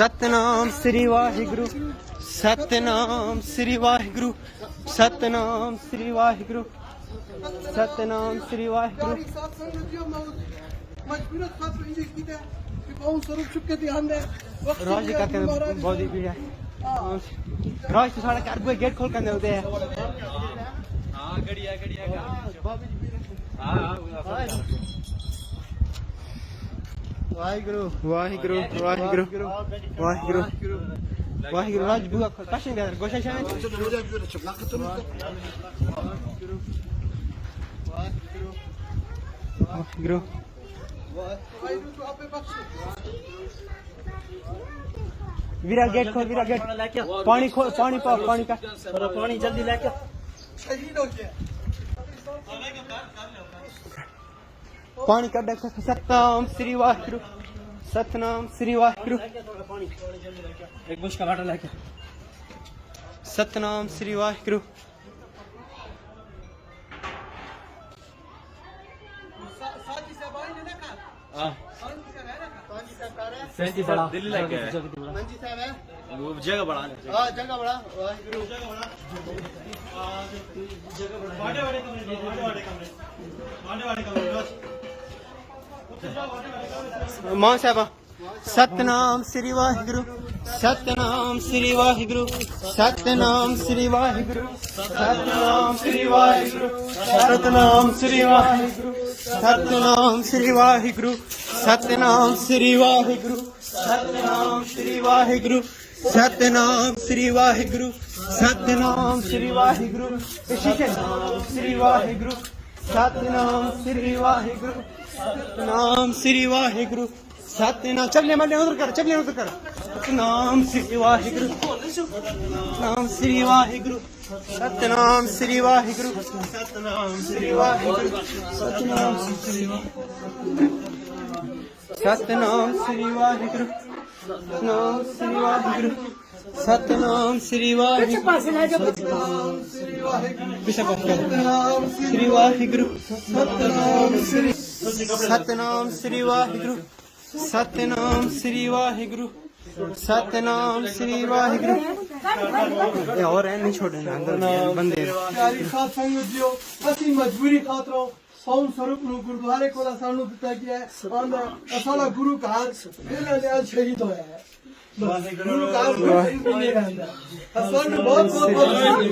ਸਤਨਾਮ ਸ੍ਰੀ ਵਾਹਿਗੁਰੂ ਸਤਨਾਮ ਸ੍ਰੀ ਵਾਹਿਗੁਰੂ ਸਤਨਾਮ ਸ੍ਰੀ ਵਾਹਿਗੁਰੂ ਸਤਨਾਮ ਸ੍ਰੀ Waheguru. saat sonra diyor Mahmut. Maç biraz fazla önceki de bir 10 ਕਰਕੇ ਬਹੁਤ ਹੀ। ਘਰ ਬੂਹੇ ਗੇਟ ਖੋਲ ਕੇ ਆਉਂਦੇ ਆ। ਹਾਂ ਗੜੀਆ ਗੜੀਆ ਹਾਂ ਹਾਂ ਵਾਹਿਗੁਰੂ ਵਾਹਿਗੁਰੂ ਵਾਹਿਗੁਰੂ ਵਾਹਿਗੁਰੂ ਵਾਹਿਗੁਰੂ ਰਾਜ ਬੁਗਾ ਕਸ਼ਿੰਗ ਦਰ ਗੋਸ਼ਾ ਸ਼ਾਮੇ ਵਾਹਿਗੁਰੂ वीरा गेट खोल वीरा गेट पानी खोल पानी पाओ पानी का और पानी जल्दी लेके शहीद हो गया ਪਾਣੀ ਕੱਢ ਸਤਨਾਮ ਸ੍ਰੀ ਵਾਹਿਗੁਰੂ ਸਤਨਾਮ ਸ੍ਰੀ ਵਾਹਿਗੁਰੂ। ਇੱਕ ਬੁਸ਼ਕਾ ਵਾਟਰ ਲੈ ਕੇ ਸਤਨਾਮ ਸ੍ਰੀ ਵਾਹਿਗੁਰੂ। ਸੈਂਜੀ ਸਾਹਿਬ ਦਿੱਲੀ ਲੈ ਕੇ ਆਏ ਮੰਜੀ ਸਾਹਿਬ ਹੈ। ਉਹ ਜਗ੍ਹਾ ਬੜਾ ਆ ਜਗ੍ਹਾ ਬੜਾ। ਵਾਹਿਗੁਰੂ। ਜਗ੍ਹਾ ਬੜਾ। ਆ ਜਗ੍ਹਾ ਬੜਾ ਵਾੜੇ ਵਾੜੇ ਕਮਰੇ ਵਾੜੇ ਮਾਂ ਸਾਹਿਬਾ ਸਤਨਾਮ ਸ੍ਰੀ ਵਾਹਿਗੁਰੂ ਸਤਨਾਮ ਸ੍ਰੀ ਵਾਹਿਗੁਰੂ ਸਤਨਾਮ ਸ੍ਰੀ ਵਾਹਿਗੁਰੂ ਸਤਨਾਮ ਸ੍ਰੀ ਵਾਹਿਗੁਰੂ ਸਤਨਾਮ ਸ੍ਰੀ ਵਾਹਿਗੁਰੂ ਸਤਨਾਮ ਸ੍ਰੀ ਵਾਹਿਗੁਰੂ ਸਤਨਾਮ ਸ੍ਰੀ ਵਾਹਿਗੁਰੂ ਸਤਨਾਮ ਸ੍ਰੀ ਵਾਹਿਗੁਰੂ ਸਤਨਾਮ ਸ੍ਰੀ ਵਾਹਿਗੁਰੂ ਸਤਨਾਮ ਸ੍ਰੀ ਵਾਹਿਗੁਰੂ ਸਤਨਾਮ ਸ੍ਰੀ ਵਾਹਿਗੁਰੂ ਸਤਨਾਮ ਸ੍ਰੀ ਵਾਹਿਗੁਰੂ, ਸਤਨਾਮ ਸ੍ਰੀ ਵਾਹਿਗੁਰੂ, ਸਤਨਾਮ ਚੱਲੇ ਮੱਲੇ ਉਧਰ ਕਰ ਚੱਲੇ ਉਧਰ ਕਰ। ਸਤਨਾਮ ਸ੍ਰੀ ਵਾਹਿਗੁਰੂ, ਸਤਨਾਮ ਸ੍ਰੀ ਵਾਹਿਗੁਰੂ, ਸਤਨਾਮ ਸ੍ਰੀ ਵਾਹਿਗੁਰੂ, ਸਤਨਾਮ ਸ੍ਰੀ ਵਾਹਿਗੁਰੂ, ਸਤਨਾਮ ਸ੍ਰੀ ਵਾਹਿਗੁਰੂ, ਸਤਨਾਮ ਸ੍ਰੀ ਵਾਹਿਗੁਰੂ, ਸਤਨਾਮ ਸ੍ਰੀ ਵਾਹਿਗੁਰੂ ਸਤਨਾਮ ਸ੍ਰੀ ਵਾਹਿਗੁਰੂ। ਪਾਸੇ ਲੈ ਜਾ ਸਤਨਾਮ ਸ੍ਰੀ ਵਾਹਿਗੁਰੂ। ਪਿਛਾ ਪਾਸੇ ਸਤਨਾਮ ਸ੍ਰੀ ਵਾਹਿਗੁਰੂ। ਸਤਨਾਮ ਸ੍ਰੀ ਸਤਨਾਮ ਸ੍ਰੀ ਵਾਹਿਗੁਰੂ। ਸਤਨਾਮ ਸ੍ਰੀ ਵਾਹਿਗੁਰੂ। ਸਤਨਾਮ ਸ੍ਰੀ ਵਾਹਿਗੁਰੂ। ਇਹ ਹੋਰ ਐ ਨਹੀਂ ਛੋੜਨਾ ਅੰਦਰ ਬੰਦੇ। ਪਿਆਰੀ ਸਾਧ ਸੰਗਤ ਜੀਓ ਅਸੀਂ ਮਜਬੂਰੀ ਖਾਤਰੋਂ ਸੌਮ ਸਰੂਪ ਨੂੰ ਗੁਰਦੁਆਰੇ ਕੋਲ ਸਾਨੂੰ ਦਿੱਤਾ ਗਿਆ ਹੈ। ਅਸਾਂ ਦਾ ਗੁਰੂ ਘਰ ਇਹਨਾਂ ਦੇ ਅੱਜ ਸ਼ਹੀਦ ਹੋਇਆ ਹੈ। ਵਾਹਿਗੁਰੂ। ਕਾ ਬਹੁਤ ਬਹੁਤ